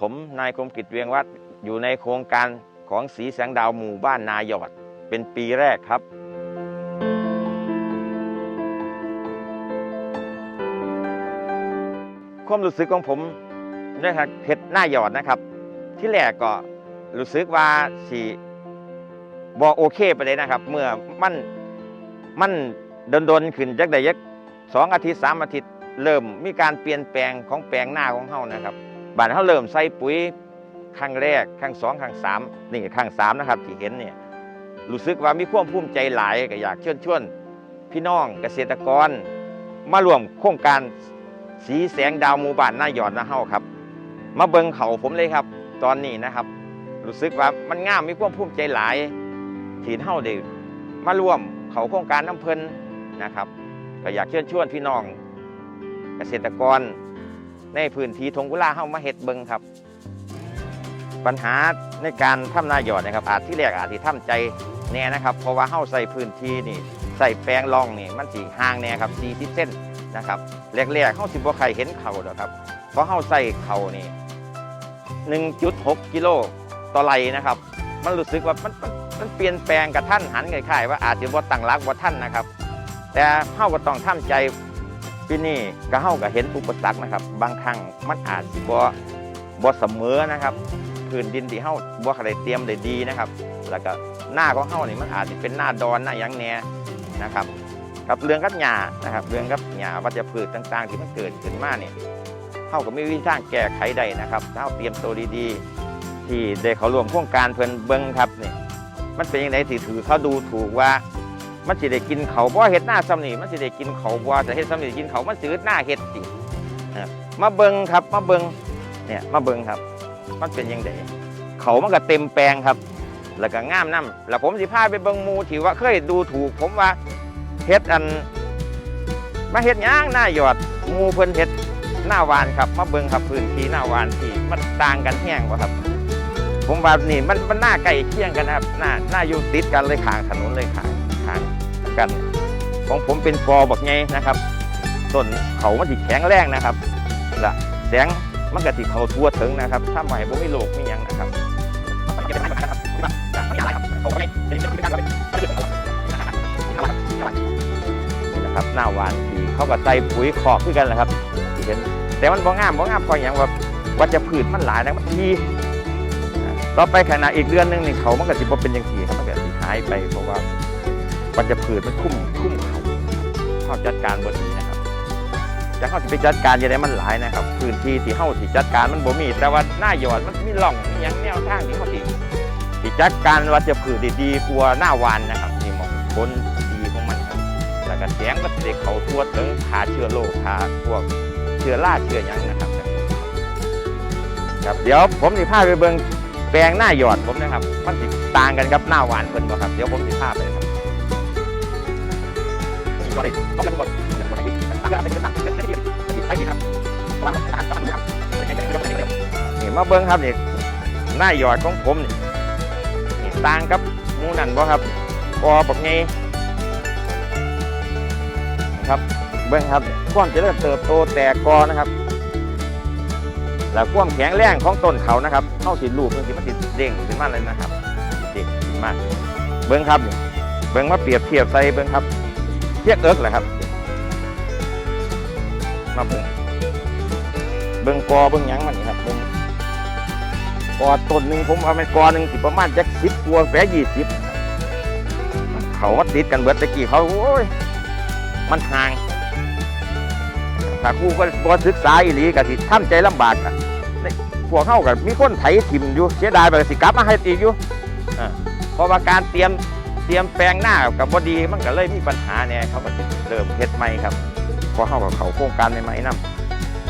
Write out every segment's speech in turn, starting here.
ผมนายคมกิจเวียงวัดอยู่ในโครงการของสีแสงดาวหมู่บ้านนายอด เป็นปีแรกครับ ความรู้สึกของผมนะครับเห็ดหน้าหยอดนะครับ ที่แรกก็รู้สึกว่าสีบอโอเคไปเลยนะครับ เมื่อมันมันดนๆขึ้นจักได้ยักสองอาทิตย์สามอาทิตย์เริ่มมีการเปลี่ยนแปลงของแปลงหน้าของเฮานะครับ บานเฮาเริ่มใส่ปุ๋ยครั้งแรกครั้งสองครั้งสามนี่ครั้งสามนะครับที่เห็นเนี่ยรู้สึกว่ามีความภูมิใจหลายก็อยากเชิญชวนพี่น้องเกษตรกร มาร่วมโครงการสีแสงดาวหมู่บ้านหน้าหยอดนะเฮาครับ มาเบิงเขาผมเลยครับ ตอนนี้นะครับ รู้สึกว่ามันงามมีความภูมิใจหลายที่เฮาได้มาร่วมเขาโครงการน้ำเพลินนะครับ ก็อยากเชิญชวนพี่น้อง เกษตรกร ในพื้นที่ทงกุลาเฮามาเฮ็ดเบิงครับ ปัญหาในการทำนาหยอดนะครับ อาจที่แรกอาจที่ทำใจแน่นะครับ เพราะว่าเฮาใส่พื้นที่นี่ใส่แปลงรองนี่มันสีห่างแน่ครับ40เส้นนะครับแรกๆเฮาสิบ่ใครเห็นเขาดอกครับ เพราะเฮาใส่เขานี่1.6กิโลต่อไรนะครับ มันรู้สึกว่ามันมันมันเปลี่ยนแปลงกับท่านหันคล้ายๆว่าอาจจะบ่ตั้งรักบ่ท่านนะครับ แต่เฮาก็ต้องทำใจ ปีนี้ก็เฮาก็เห็นอุปสรรคนะครับ บางครั้งมันอาจสิบ่บ่เสมอนะครับพื้นดินที่เฮาบ่ได้เตรียมได้ดีนะครับ แล้วก็หน้าของเฮานี่มันอาจจะเป็นหน้าดอนหน้ายังแหน่นะครับกับเรื่องกับหญ้านะครับ เรื่องกับหญ้าวัชพืชต่าง ๆ ที่มันเกิดขึ้นมาเนี่ยเฮาก็มีวิธีทางแก้ไขได้นะครับเฮาเตรียมตัวดีๆ ที่ได้เขาร่วมโครงการเพิ่นเบิ่งครับนี่มันเป็นยังไงที่ถือเขาดูถูกว่า มันสิได้กินเขาเพราะเห็ดหน้าซ้ำนี่มันสิได้กินเขาบ่แต่เห็ดซ้ำนี่กินเขามันสืดหน้าเห็ดสินะมาเบิงครับมาเบิงเนี่ยมาเบิงครับ มันเป็นยังไงเขามันก็เต็มแปลงครับ แล้วก็งามน้ำแล้วผมสิพาไปเบิงมูที่ว่าเคยดูถูก ผมว่าเห็ดอันมาเห็ดย่างหน้าหยอดมูเพิ่นเห็ดหน้าวานครับมาเบิงครับพื้นที่หน้าวานที่มันต่างกันแห้งว่าครับผมว่านี่มันมันหน้าใกล้เคียงกันนะครับหน้าหน้าอยู่ติดกันเลยขางถนนเลยขางขาง กัน ของผมเป็นปอบักไงนะครับต้นเขามันสิแข็งแรงนะครับละแสงมันก็สิเขาทั่วถึงนะครับถ้าใหม่ผมไม่โลกไม่ยังนะครับนะครับหน้าหวานที่เขาก็ใส่ปุ๋ยขอกขึ้นกันแหละครับที่เห็นแต่มันบ่งามบ่งามเพราะอย่างว่าวัชพืชมันหลายนะมันทีต่อไปขณะอีกเดือนหนึงนี่เขามันก็สิบ่เป็นอย่างที่ครับมันก็สิหายไปเพราะว่า มันจะผืดมันคุ้มคุ้มเขาเขาจัดการบ่ดีนะครับจะเขาสิไปจัดการยังไงมันหลายนะครับพื้นที่ที่เขาสิจัดการมันบ่มี แต่ว่าหน้าหยอดมันมีร่องมีหยังแนวทางที่เขาสิสิจัดการว่าจะผืดดีๆกลัวหน้าวานนะครับนี่มองผลดีของมันครับแล้วก็แสงก็สิได้เขาทั่วถึงขาเชื้อโรคขาพวกเชื้อราเชื้อยังนะครับครับเดี๋ยวผมสิพาไปเบิ่งแปลงหน้าหยอดผมนะครับ มันสิต่างกันกับหน้าหวานเพิ่นบ่ครับ เดี๋ยวผมสิพาไปครับีเกาหลีต้องกันี่มาเบิ่งครับนี่หน้าหยอดของผมนี่ต่างกับมูนั่นบ่ครับกอบักไงครับเบิ่งครับความเริญเติบโตแตกกอนะครับแล้วความแข็งแรงของต้นเขานะครับเข้าสิลูกมันสิมันสิดเด้งขึ้นมาเลยนะครับเด้งขึ้นมาเบิ้งครับเบิ้งมาเปรียบเทียบใส่เบิ้งครับ เทียบเอิกแหละครับมาเบิ้งเบิ้งกอเบิ้งหยังมันนี่ครับเบิ้งกอต้นหนึ่งผมเอาไปกอหนึ่งสิประมาณจักสิบกัวแฝยี่สิบเขาวัดติดกันเบิดตะกี้เขาโอ้ยมันห่างถ้าครูก็บ่ศึกษาอีหลีก็สิทำใจลำบากอะพวกเฮาก็มีคนไถถิ่มอยู่เสียดายไปก็สิกลับมาให้อีอยู่เพราะว่าการเตรียม ตรียมแปลงหน้ากับบ่ดีมันก็เลยมีปัญหาเนี่ยเขาก็เริ่มเฮ็ดใหม่ครับเพราะเฮากับเขาโครงการใหม่ๆนํ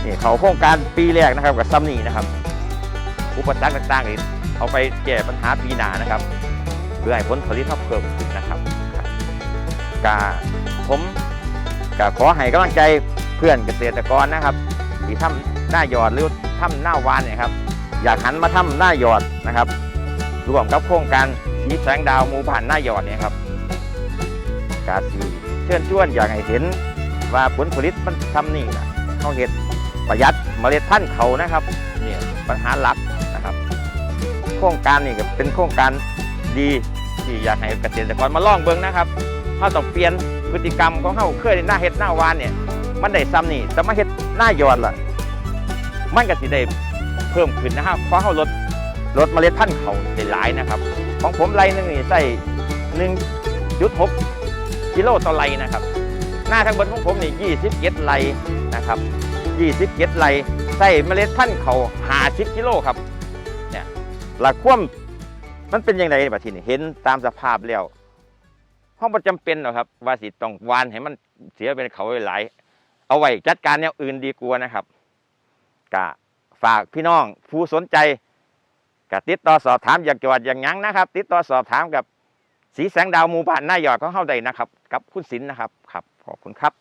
นี่เขาโครงการปีแรกนะครับกับซ้ำนี่นะครับ อุปสรรคต่างๆนี่เอาไปแก้ปัญหาปีหน้านะครับเพื่อให้ผลผลิตเราเพิ่มขึ้นนะครับกาผมก็ขอให้กำลังใจเพื่อนเกษตรกรนะครับที่ทำหน้าหยอดหรือทำหน้าวานเนี่ยครับอยากหันมาทำหน้าหยอดนะครับรวมกับโครงการ สีแสงดาวมูผ่านหน้าหยอดเนี่ยครับกาสีเชิญชวนอยากให้เห็นว่าผลผลิตมันทำนี่นะเขาเห็ดประหยัดเมล็ดพันธุ์เขานะครับเนี่ยปัญหาหลักนะครับ โครงการนี่ก็เป็นโครงการดีที่อยากให้เกษตรกรมาลองเบิ่งนะครับเราต้องเปลี่ยนพฤติกรรมของเขาเคยหน้าเฮ็ดหน้าวานเนี่ยมันได้ซ้ำนี่แต่มาเฮ็ดหน้ายอดล่ะมันก็สิได้เพิ่มขึ้นนะครับเพราะเขาลดลดเมล็ดพันธุ์เขาได้หลายนะครับ ของผมไรหนึ่งนี่ใส่1.6กิโลต่อไรนะครับ หน้าทั้งหมดของผมนี่27ไรนะครับ27ไรใส่เมล็ดพันธุ์เขา50กิโลครับเนี่ยหลักความมันเป็นยังไงบัดทีนี้เห็นตามสภาพแล้วห้องประจำเป็นหรอครับว่าสิต้องวานให้มันเสียเป็นเขาหลายเอาไว้จัดการแนวอื่นดีกว่านะครับกะฝากพี่น้องผู้สนใจ กะติดต่อสอบถามอยากจอดอย่างหยังนะครับ ติดต่อสอบถามกับสีแสงดาวหมู่บ้านหน้าหยอดของเฮาใดนะครับ กับคุณศิลนนะครับครับขอบคุณครับ